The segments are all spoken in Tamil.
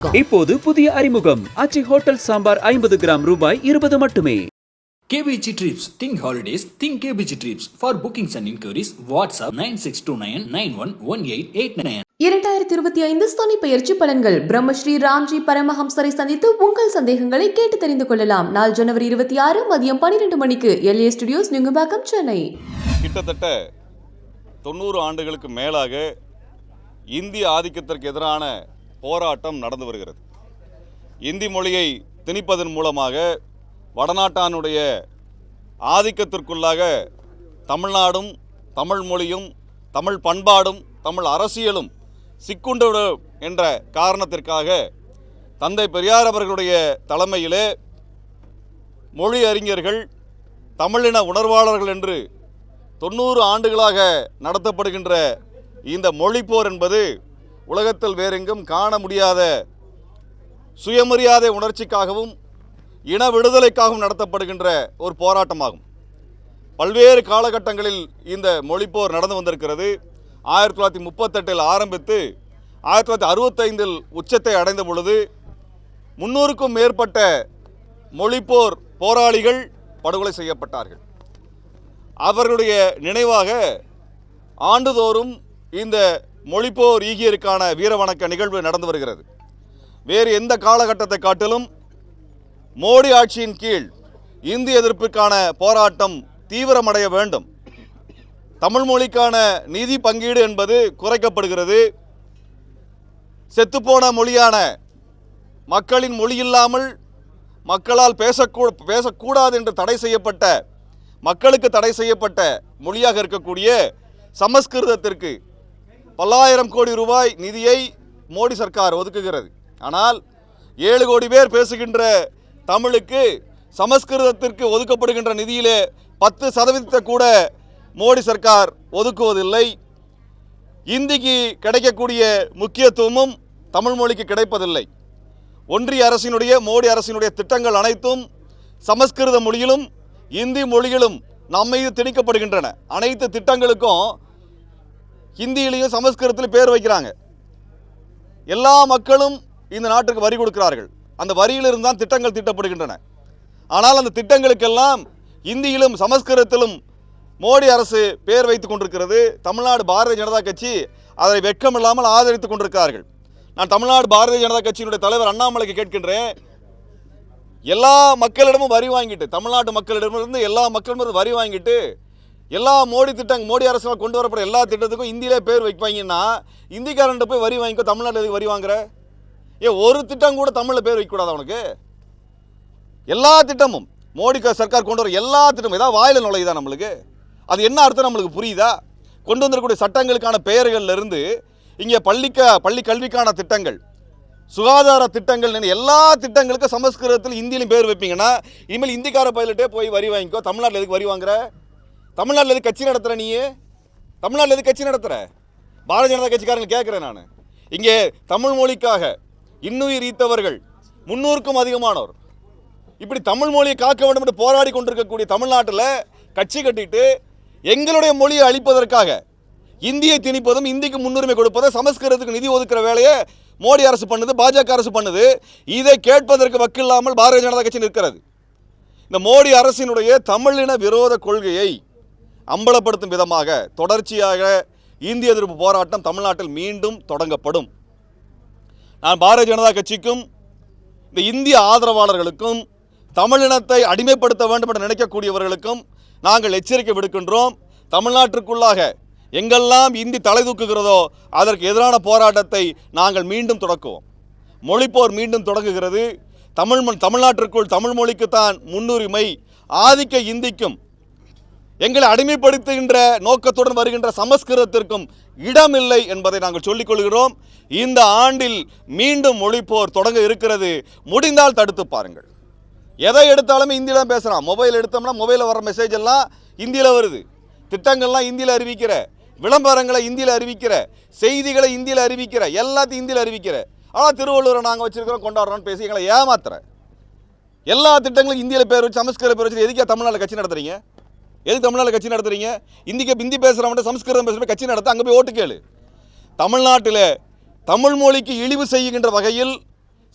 இப்போது புதிய அறிமுகம் அச்சி ஹோட்டல் சாம்பார் ஐம்பது கிராம் ரூபாய் இருபது மட்டுமே KBG Trips. Think holidays. Think KBG Trips. For bookings and inquiries, WhatsApp 9629911889. இரண்டாயிரத்தி இருபத்தி ஐந்து சனி பெயர்ச்சி பலன்கள் பிரம்மஸ்ரீ ராம்ஜி பரமஹம்சரை சந்தித்து உங்கள் சந்தேகங்களை கேட்டு தெரிந்து கொள்ளலாம் நாள் ஜனவரி இருபத்தி ஆறு மதியம் பன்னிரண்டு மணிக்கு எல்ஏ ஸ்டுடியோஸ் நுங்கம்பாக்கம் சென்னை கிட்டத்தட்ட தொண்ணூறு ஆண்டுகளுக்கு மேலாக இந்திய ஆதிக்கத்திற்கு எதிரான போராட்டம் நடந்து வருகிறது. இந்தி மொழியை திணிப்பதன் மூலமாக வடநாட்டானுடைய ஆதிக்கத்திற்குள்ளாக தமிழ்நாடும் தமிழ் மொழியும் தமிழ் பண்பாடும் தமிழ் அரசியலும் சிக்குண்டு என்ற காரணத்திற்காக தந்தை பெரியார் அவர்களுடைய தலைமையிலே மொழி அறிஞர்கள் தமிழின உணர்வாளர்கள் என்று தொண்ணூறு ஆண்டுகளாக நடத்தப்படுகின்ற இந்த மொழிப்போர் என்பது உலகத்தில் வேறெங்கும் காண முடியாத சுயமரியாதை உணர்ச்சிக்காகவும் இன விடுதலைக்காகவும் நடத்தப்படுகின்ற ஒரு போராட்டமாகும். பல்வேறு காலகட்டங்களில் இந்த மொழிப்போர் நடந்து வந்திருக்கிறது. ஆயிரத்தி தொள்ளாயிரத்தி முப்பத்தெட்டில் ஆரம்பித்து ஆயிரத்தி தொள்ளாயிரத்தி அறுபத்தைந்தில் உச்சத்தை அடைந்த பொழுது முன்னூறுக்கும் மேற்பட்ட மொழிப்போர் போராளிகள் படுகொலை செய்யப்பட்டார்கள். அவர்களுடைய நினைவாக ஆண்டுதோறும் இந்த மொழிப்போர் ஈகியருக்கான வீரவணக்க நிகழ்வு நடந்து வருகிறது. வேறு எந்த காலகட்டத்தை காட்டிலும் மோடி ஆட்சியின் கீழ் இந்தி எதிர்ப்புக்கான போராட்டம் தீவிரமடைய வேண்டும். தமிழ் மொழிக்கான நிதி பங்கீடு என்பது குறைக்கப்படுகிறது. செத்துப்போன மொழியான மக்களின் மொழி இல்லாமல் மக்களால் பேசக்கூ பேசக்கூடாது என்று தடை செய்யப்பட்ட மக்களுக்கு தடை செய்யப்பட்ட மொழியாக இருக்கக்கூடிய சமஸ்கிருதத்திற்கு பல்லாயிரம் கோடி ரூபாய் நிதியை மோடி சர்க்கார் ஒதுக்குகிறது. ஆனால் ஏழு கோடி பேர் பேசுகின்ற தமிழுக்கு சமஸ்கிருதத்திற்கு ஒதுக்கப்படுகின்ற நிதியிலே பத்து சதவீதத்தை கூட மோடி சர்க்கார் ஒதுக்குவதில்லை. இந்திக்கு கிடைக்கக்கூடிய முக்கியத்துவமும் தமிழ் மொழிக்கு கிடைப்பதில்லை. ஒன்றிய அரசினுடைய மோடி அரசினுடைய திட்டங்கள் அனைத்தும் சமஸ்கிருத மொழியிலும் இந்தி மொழியிலும் நம்மீது திணிக்கப்படுகின்றன. அனைத்து திட்டங்களுக்கும் ஹிந்தியிலையும் சமஸ்கிருதத்திலும் பேர் வைக்கிறாங்க. எல்லா மக்களும் இந்த நாட்டுக்கு வரி கொடுக்கிறார்கள். அந்த வரியிலிருந்து தான் திட்டங்கள் தீட்டப்படுகின்றன. ஆனால் அந்த திட்டங்களுக்கெல்லாம் இந்தியிலும் சமஸ்கிருதத்திலும் மோடி அரசு பேர் வைத்துக் கொண்டிருக்கிறது. தமிழ்நாடு பாரதிய ஜனதா கட்சி அதை வெட்கமில்லாமல் ஆதரித்துக் கொண்டிருக்கிறார்கள். நான் தமிழ்நாடு பாரதிய ஜனதா கட்சியினுடைய தலைவர் அண்ணாமலைக்கு கேட்கின்றேன். எல்லா மக்களிடமும் வரி வாங்கிட்டு தமிழ்நாட்டு மக்களிடமிருந்து எல்லா மக்களிடமிருந்து வரி வாங்கிட்டு எல்லா மோடி திட்டம் மோடி அரசால் கொண்டு வரப்படுற எல்லா திட்டத்துக்கும் இந்தியிலே பேர் வைப்பாங்கன்னா இந்திக்காரன்ட்ட போய் வரி வாங்கிக்கோ தமிழ்நாட்டில் எதுக்கு வரி வாங்குற? ஏ ஒரு திட்டம் கூட தமிழில் பேர் வைக்கக்கூடாது அவனுக்கு எல்லா திட்டமும் மோடி சர்க்கார் கொண்டு வர எல்லா திட்டமும் ஏதாவது வாயில் நுழையுதா நம்மளுக்கு? அது என்ன அர்த்தம் நம்மளுக்கு புரியுதா? கொண்டு வந்திருக்கக்கூடிய சட்டங்களுக்கான பெயர்கள்ல இருந்து இங்கே பள்ளிக்க பள்ளி கல்விக்கான திட்டங்கள் சுகாதார திட்டங்கள் எல்லா திட்டங்களுக்கும் சமஸ்கிருதத்தில் இந்தியிலும் பேர் வைப்பீங்கன்னா இனிமேல் இந்திக்கார பைலட்டே போய் வரி வாங்கிக்கோ தமிழ்நாட்டில் எதுக்கு வரி வாங்குற? தமிழ்நாட்டில் எது கட்சி நடத்துகிற நீ தமிழ்நாட்டில் எது கட்சி நடத்துகிற பாரதிய ஜனதா கட்சிக்காரங்க கேட்குறேன் நான். இங்கே தமிழ் மொழிக்காக இன்னுயிர் ஈத்தவர்கள் முன்னூறுக்கும் அதிகமானோர். இப்படி தமிழ் மொழியை காக்க வேண்டும் என்று போராடி கொண்டிருக்கக்கூடிய தமிழ்நாட்டில் கட்சி கட்டிட்டு எங்களுடைய மொழியை அழிப்பதற்காக இந்தியை திணிப்பதும் இந்திக்கு முன்னுரிமை கொடுப்பதும் சமஸ்கிருதத்துக்கு நிதி ஒதுக்குற வேலையை மோடி அரசு பண்ணுது பாஜக அரசு பண்ணுது. இதை கேட்பதற்கு வக்கில்லாமல் பாரதிய ஜனதா கட்சி நிற்கிறது. இந்த மோடி அரசினுடைய தமிழின விரோத கொள்கையை அம்பலப்படுத்தும் விதமாக தொடர்ச்சியாக இந்திய எதிர்ப்பு போராட்டம் தமிழ்நாட்டில் மீண்டும் தொடங்கப்படும். நான் பாரதிய ஜனதா கட்சிக்கும் இந்த இந்திய ஆதரவாளர்களுக்கும் தமிழினத்தை அடிமைப்படுத்த வேண்டும் என்று நினைக்கக்கூடியவர்களுக்கும் நாங்கள் எச்சரிக்கை விடுக்கின்றோம். தமிழ்நாட்டிற்குள்ளாக எங்கெல்லாம் இந்தி தலை தூக்குகிறதோ அதற்கு எதிரான போராட்டத்தை நாங்கள் மீண்டும் தொடக்குவோம். மொழிப்போர் மீண்டும் தொடங்குகிறது. தமிழ் தமிழ்நாட்டிற்குள் தமிழ் மொழிக்குத்தான் முன்னுரிமை. ஆதிக்க இந்திக்கும் எங்களை அடிமைப்படுத்துகின்ற நோக்கத்துடன் வருகின்ற சமஸ்கிருதத்திற்கும் இடமில்லை என்பதை நாங்கள் சொல்லிக் கொள்கிறோம் இந்த ஆண்டில் மீண்டும் மொழிப்போர் தொடங்க இருக்கிறது. முடிந்தால் தடுத்து பாருங்கள். எதை எடுத்தாலுமே இந்தியில் தான் பேசுகிறான் மொபைல் எடுத்தோம்னா மொபைலில் வர மெசேஜ் எல்லாம் இந்தியில் வருது. திட்டங்கள்லாம் இந்தியில் அறிவிக்கிற. விளம்பரங்களை இந்தியில் அறிவிக்கிற. செய்திகளை இந்தியில் அறிவிக்கிற. எல்லாத்தையும் இந்தியில் அறிவிக்கிற. ஆனால் திருவள்ளுவரை நாங்கள் வச்சிருக்கிறோம் கொண்டாடுறோம்னு பேசி எங்களை ஏமாத்துற. எல்லா திட்டங்களும் இந்தியில் பேர் வச்சு சமஸ்கிருத பேர் வச்சு எதுக்கே தமிழ்நாட்டில் கட்சி நடத்துறீங்க? எது தமிழ்நாடு கட்சி நடத்துறீங்க? இந்திக்கு ஹிந்தி பேசுகிறவன் சமஸ்கிருதம் பேசுகிற கட்சி நடத்த அங்கே போய் ஓட்டு கேளு. தமிழ்நாட்டில் தமிழ் மொழிக்கு இழிவு செய்கின்ற வகையில்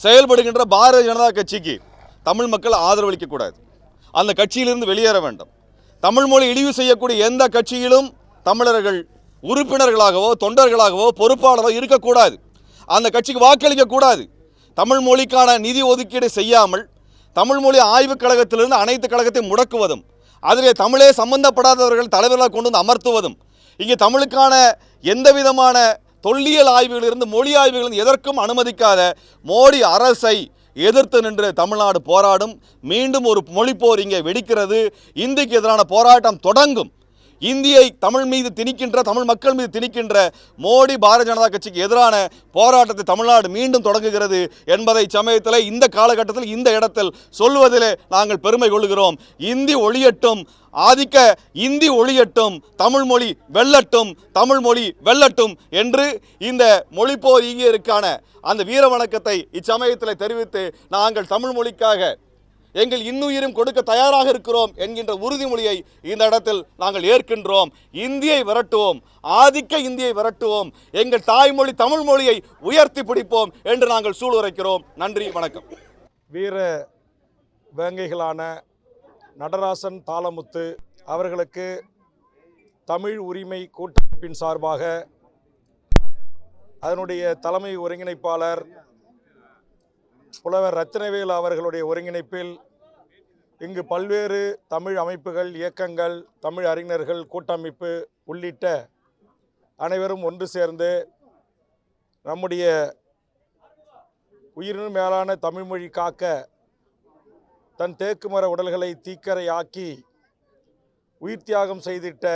செயல்படுகின்ற பாரதிய ஜனதா கட்சிக்கு தமிழ் மக்கள் ஆதரவளிக்கக்கூடாது அந்த கட்சியிலிருந்து வெளியேற வேண்டும். தமிழ் மொழி இழிவு செய்யக்கூடிய எந்த கட்சியிலும் தமிழர்கள் உறுப்பினர்களாகவோ தொண்டர்களாகவோ பொறுப்பாளரோ இருக்கக்கூடாது. அந்த கட்சிக்கு வாக்களிக்க கூடாது. தமிழ் மொழிக்கான நிதி ஒதுக்கீடு செய்யாமல் தமிழ் மொழி ஆய்வுக் கழகத்திலிருந்து அனைத்து கழகத்தையும் முடக்குவதும் அதிலே தமிழே சம்பந்தப்படாதவர்கள் தலைவர்களாக கொண்டு வந்து அமர்த்துவதும் இங்கே தமிழுக்கான எந்த விதமான தொல்லியல் ஆய்வுகளிலிருந்து மொழி ஆய்வுகளிலிருந்து எதற்கும் அனுமதிக்காத மோடி அரசை எதிர்த்து நின்று தமிழ்நாடு போராடும் மீண்டும் ஒரு மொழிப்போர் இங்கே வெடிக்கிறது இந்திக்கு எதிரான போராட்டம் தொடங்கும். இந்தியை தமிழ் மீது திணிக்கின்ற தமிழ் மக்கள் மீது திணிக்கின்ற மோடி பாரதிய ஜனதா கட்சிக்கு எதிரான போராட்டத்தை தமிழ்நாடு மீண்டும் தொடங்குகிறது என்பதை சமயத்தில் இந்த காலகட்டத்தில் இந்த இடத்தில் சொல்வதிலே நாங்கள் பெருமை கொள்கிறோம். இந்தி ஒளியட்டும் ஆதிக்க இந்தி ஒளியட்டும் தமிழ் மொழி வெல்லட்டும் தமிழ் மொழி வெல்லட்டும் என்று இந்த மொழிப்போர் ஈகியருக்கான அந்த வீர வணக்கத்தை இச்சமயத்தில் தெரிவித்து நாங்கள் தமிழ் மொழிக்காக எங்கள் இன்னுயிரும் கொடுக்க தயாராக இருக்கிறோம் என்கின்ற உறுதிமொழியை இந்த இடத்தில் நாங்கள் ஏற்கின்றோம். இந்தியை விரட்டுவோம். ஆதிக்க இந்தியை விரட்டுவோம். எங்கள் தாய்மொழி தமிழ் மொழியை உயர்த்தி பிடிப்போம் என்று நாங்கள் சூளுரைக்கிறோம். நன்றி வணக்கம். வீர வேங்கைகளான நடராசன் தாளமுத்து அவர்களுக்கு தமிழ் உரிமை கூட்டமைப்பின் சார்பாக அதனுடைய தலைமை ஒருங்கிணைப்பாளர் புலவர் ரத்தினவேல் அவர்களுடைய ஒருங்கிணைப்பில் இங்கு பல்வேறு தமிழ் அமைப்புகள் இயக்கங்கள் தமிழ் அறிஞர்கள் கூட்டமைப்பு உள்ளிட்ட அனைவரும் ஒன்று சேர்ந்து நம்முடைய உயிரினும் மேலான தமிழ்மொழி காக்க தன் தேக்குமர உடல்களை தீக்கரையாக்கி உயிர் தியாகம் செய்திட்ட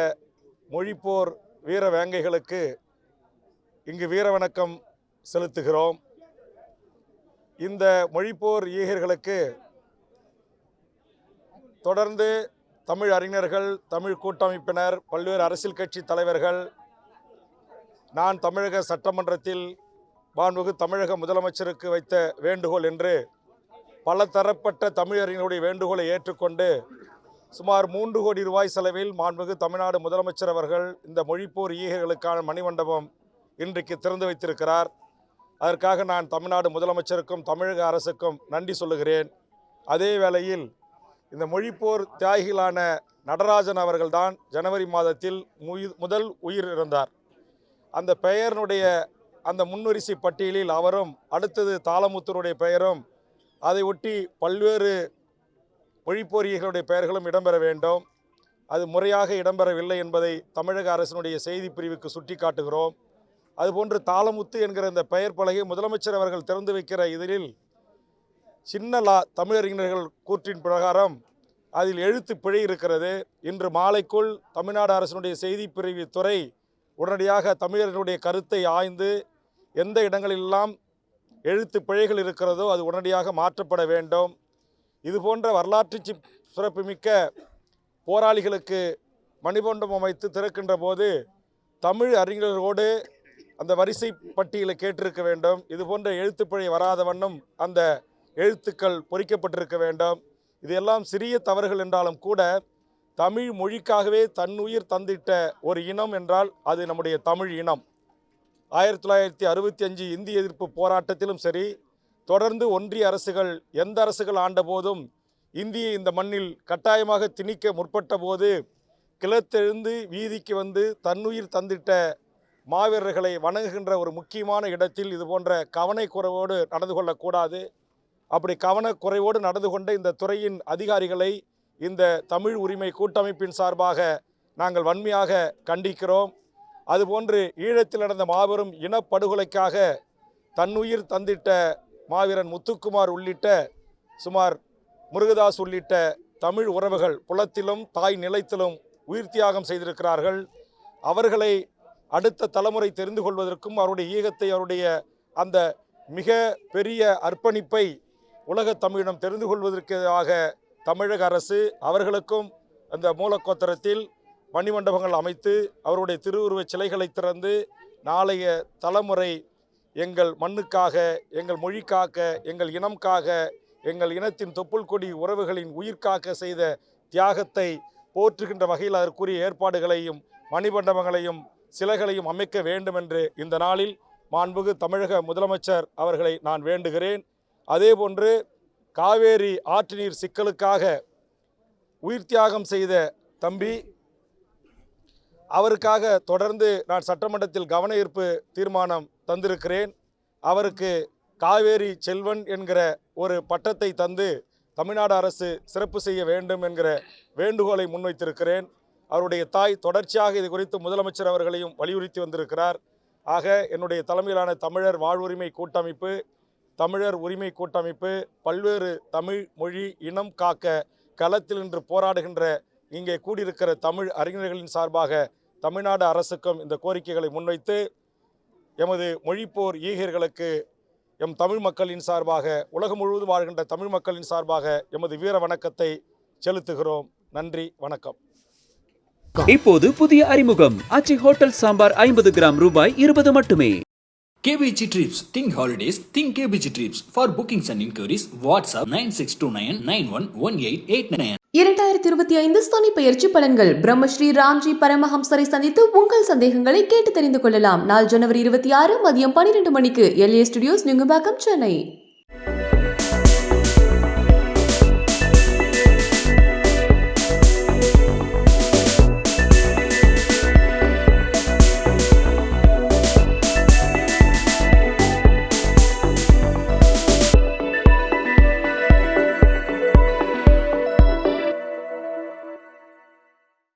மொழிப்போர் வீர வேங்கைகளுக்கு இங்கு வீரவணக்கம் செலுத்துகிறோம். இந்த மொழிப்போர் ஈகர்களுக்கு தொடர்ந்து தமிழ் அறிஞர்கள் தமிழ் கூட்டமைப்பினர் பல்வேறு அரசியல் கட்சி தலைவர்கள் நான் தமிழக சட்டமன்றத்தில் மாண்புகு தமிழக முதலமைச்சருக்கு வைத்த வேண்டுகோள் என்று பல தரப்பட்ட தமிழறிஞர்களுடைய வேண்டுகோளை ஏற்றுக்கொண்டு சுமார் மூன்று கோடி ரூபாய் செலவில் மாண்புகு தமிழ்நாடு முதலமைச்சர் அவர்கள் இந்த மொழிப்போர் ஈகைகளுக்கான மணிமண்டபம் இன்றைக்கு திறந்து வைத்திருக்கிறார். அதற்காக நான் தமிழ்நாடு முதலமைச்சருக்கும் தமிழக அரசுக்கும் நன்றி சொல்லுகிறேன். அதே வேளையில் இந்த மொழிப்போர் தியாகிகளான நடராஜன் அவர்கள்தான் ஜனவரி மாதத்தில் முதல் உயிர் இறந்தார் அந்த பெயரினுடைய அந்த முன்வரிசை பட்டியலில் அவரும் அடுத்தது தாளமுத்தருடைய பெயரும் அதை ஒட்டி பல்வேறு மொழிப்போரியர்களுடைய பெயர்களும் இடம்பெற வேண்டும். அது முறையாக இடம்பெறவில்லை என்பதை தமிழக அரசினுடைய செய்தி பிரிவுக்கு சுட்டி காட்டுகிறோம் அதுபோன்று தாளமுத்து என்கிற இந்த பெயர் பலகை முதலமைச்சர் அவர்கள் திறந்து வைக்கிற இதழில் சின்ன லா தமிழறிஞர்கள் கூற்றின் பிரகாரம் அதில் எழுத்து பிழை இருக்கிறது. இன்று மாலைக்குள் தமிழ்நாடு அரசினுடைய செய்தி பிரிவு துறை உடனடியாக தமிழர்களுடைய கருத்தை ஆய்ந்து எந்த இடங்களிலெல்லாம் எழுத்து பிழைகள் இருக்கிறதோ அது உடனடியாக மாற்றப்பட வேண்டும். இது போன்ற வரலாற்று சிறப்புமிக்க போராளிகளுக்கு மணிமண்டபம் அமைத்து திறக்கின்ற போது தமிழ் அறிஞர்களோடு அந்த வரிசை பட்டியலை கேட்டிருக்க வேண்டும். இது போன்ற எழுத்துப்பிழை வராத வண்ணம் அந்த எழுத்துக்கள் பொறிக்கப்பட்டிருக்க வேண்டும். இதெல்லாம் சிறிய தவறுகள் என்றாலும் கூட தமிழ் மொழிக்காகவே தன்னுயிர் தந்திட்ட ஒரு இனம் என்றால் அது நம்முடைய தமிழ் இனம். ஆயிரத்தி தொள்ளாயிரத்தி அறுபத்தி அஞ்சு இந்திய எதிர்ப்பு போராட்டத்திலும் சரி தொடர்ந்து ஒன்றிய அரசுகள் எந்த அரசுகள் ஆண்டபோதும் இந்தியை இந்த மண்ணில் கட்டாயமாக திணிக்க முற்பட்ட போது கிளத்தெழுந்து வீதிக்கு வந்து தன்னுயிர் தந்திட்ட மாவீரர்களை வணங்குகின்ற ஒரு முக்கியமான இடத்தில் இது போன்ற கவனக்குறைவோடு நடந்து கொள்ளக்கூடாது. அப்படி கவனக்குறைவோடு நடந்து கொண்ட இந்த துறையின் அதிகாரிகளை இந்த தமிழ் உரிமை கூட்டமைப்பின் சார்பாக நாங்கள் வன்மையாக கண்டிக்கிறோம். அதுபோன்று ஈழத்தில் நடந்த மாபெரும் இனப்படுகொலைக்காக தன்னுயிர் தந்திட்ட மாவீரன் முத்துக்குமார் உள்ளிட்ட சுமார் முருகதாஸ் உள்ளிட்ட தமிழ் உறவுகள் புலத்திலும் தாய் நிலத்திலும் உயிர் தியாகம் செய்திருக்கிறார்கள். அவர்களை அடுத்த தலைமுறை தெரிந்து கொள்வதற்கும் அவருடைய ஈகத்தை அவருடைய அந்த மிக பெரிய அர்ப்பணிப்பை உலகத் தமிழிடம் தெரிந்து கொள்வதற்காக தமிழக அரசு அவர்களுக்கும் அந்த மூலக்கோத்தரத்தில் மணிமண்டபங்கள் அமைத்து அவருடைய திருவுருவச் சிலைகளை திறந்து நாளைய தலைமுறை எங்கள் மண்ணுக்காக எங்கள் மொழிக்காக எங்கள் இனம்காக எங்கள் இனத்தின் தொப்புள் கொடி உறவுகளின் உயிர்காக்க செய்த தியாகத்தை போற்றுகின்ற வகையில் அதற்குரிய ஏற்பாடுகளையும் மணிமண்டபங்களையும் சிலைகளையும் அமைக்க வேண்டும் என்று இந்த நாளில் மாண்புகு தமிழக முதலமைச்சர் அவர்களை நான் வேண்டுகிறேன். அதேபோன்று காவேரி ஆற்று நீர் சிக்கலுக்காக உயிர் தியாகம் செய்த தம்பி அவருக்காக தொடர்ந்து நான் சட்டமன்றத்தில் கவன ஈர்ப்பு தீர்மானம் தந்திருக்கிறேன். அவருக்கு காவேரி செல்வன் என்கிற ஒரு பட்டத்தை தந்து தமிழ்நாடு அரசு சிறப்பு செய்ய வேண்டும் என்கிற வேண்டுகோளை முன்வைத்திருக்கிறேன். அவருடைய தாய் தொடர்ச்சியாக இது குறித்து முதலமைச்சர் அவர்களையும் வலியுறுத்தி வந்திருக்கிறார். ஆக என்னுடைய தலைமையிலான தமிழர் வாழ்வுரிமை கூட்டமைப்பு தமிழர் உரிமை கூட்டமைப்பு பல்வேறு தமிழ் மொழி இனம் காக்க களத்தில் நின்று போராடுகின்ற இங்கே கூடியிருக்கிற தமிழ் அறிஞர்களின் சார்பாக தமிழ்நாடு அரசுக்கும் இந்த கோரிக்கைகளை முன்வைத்து எமது மொழிப்போர் ஈகர்களுக்கு எம் தமிழ் மக்களின் சார்பாக உலகம் முழுவதும் வாழ்கின்ற தமிழ் மக்களின் சார்பாக எமது வீர வணக்கத்தை செலுத்துகிறோம். நன்றி வணக்கம். இப்போது புதிய அறிமுகம். ஆச்சி ஹோட்டல் சாம்பார் ஐம்பது கிராம் ரூபாய் இருபது மட்டுமே. KBG Trips, think holidays, think KBG Trips. For bookings and inquiries, WhatsApp 9629911889. இரண்டாயிரத்தி இருபத்தி ஐந்து சனி பெயர்ச்சி பலன்கள். பிரம்மஸ்ரீ ராம்ஜி பரமஹம்சரை சந்தித்து உங்கள் சந்தேகங்களை கேட்டு தெரிந்து கொள்ளலாம். நாள் ஜனவரி இருபத்தி ஆறு மதியம் பன்னிரண்டு மணிக்கு எல்ஏ ஸ்டுடியோஸ் நுங்கம்பாக்கம் சென்னை.